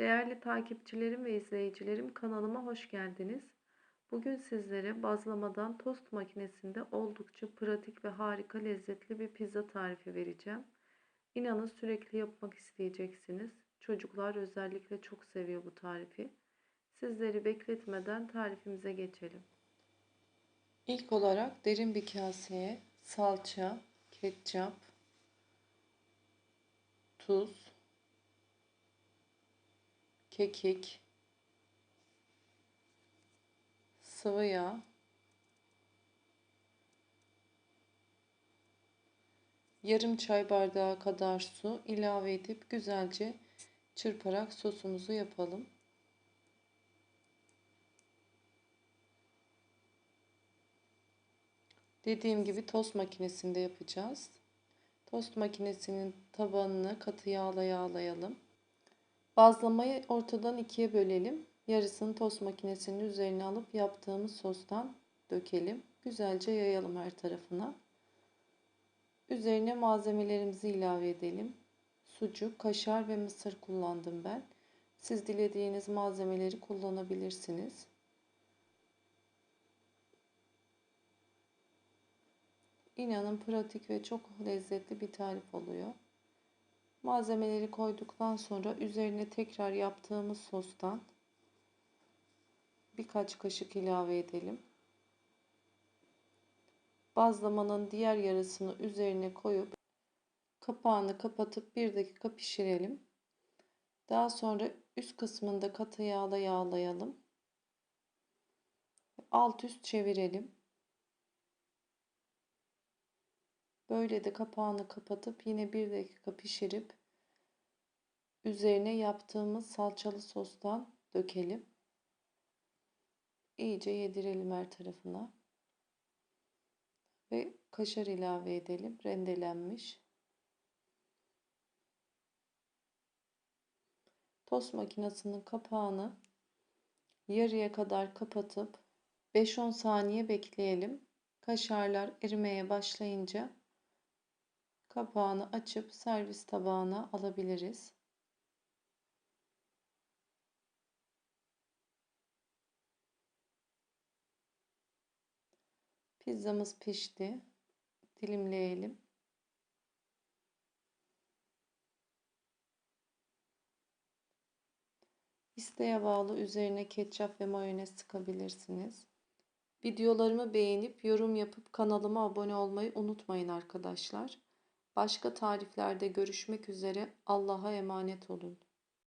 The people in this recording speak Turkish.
Değerli takipçilerim ve izleyicilerim kanalıma hoş geldiniz. Bugün sizlere bazlamadan tost makinesinde oldukça pratik ve harika lezzetli bir pizza tarifi vereceğim. İnanın sürekli yapmak isteyeceksiniz. Çocuklar özellikle çok seviyor bu tarifi. Sizleri bekletmeden tarifimize geçelim. İlk olarak derin bir kaseye salça, ketçap, tuz, kekik, sıvı yağ, yarım çay bardağı kadar su ilave edip güzelce çırparak sosumuzu yapalım. Dediğim gibi tost makinesinde yapacağız. Tost makinesinin tabanını katı yağla yağlayalım. Bazlamayı ortadan ikiye bölelim. Yarısını tost makinesinin üzerine alıp yaptığımız sostan dökelim. Güzelce yayalım her tarafına. Üzerine malzemelerimizi ilave edelim. Sucuk, kaşar ve mısır kullandım ben. Siz dilediğiniz malzemeleri kullanabilirsiniz. İnanın pratik ve çok lezzetli bir tarif oluyor. Malzemeleri koyduktan sonra üzerine tekrar yaptığımız sostan birkaç kaşık ilave edelim. Bazlamanın diğer yarısını üzerine koyup kapağını kapatıp 1 dakika pişirelim. Daha sonra üst kısmında katı yağla yağlayalım. Alt üst çevirelim. Böyle de kapağını kapatıp yine bir dakika pişirip üzerine yaptığımız salçalı sostan dökelim. İyice yedirelim her tarafına. Ve kaşar ilave edelim. Rendelenmiş. Tost makinesinin kapağını yarıya kadar kapatıp 5-10 saniye bekleyelim. Kaşarlar erimeye başlayınca kapağını açıp servis tabağına alabiliriz. Pizzamız pişti. Dilimleyelim. İsteğe bağlı üzerine ketçap ve mayonez sıkabilirsiniz. Videolarımı beğenip yorum yapıp kanalıma abone olmayı unutmayın arkadaşlar. Başka tariflerde görüşmek üzere. Allah'a emanet olun.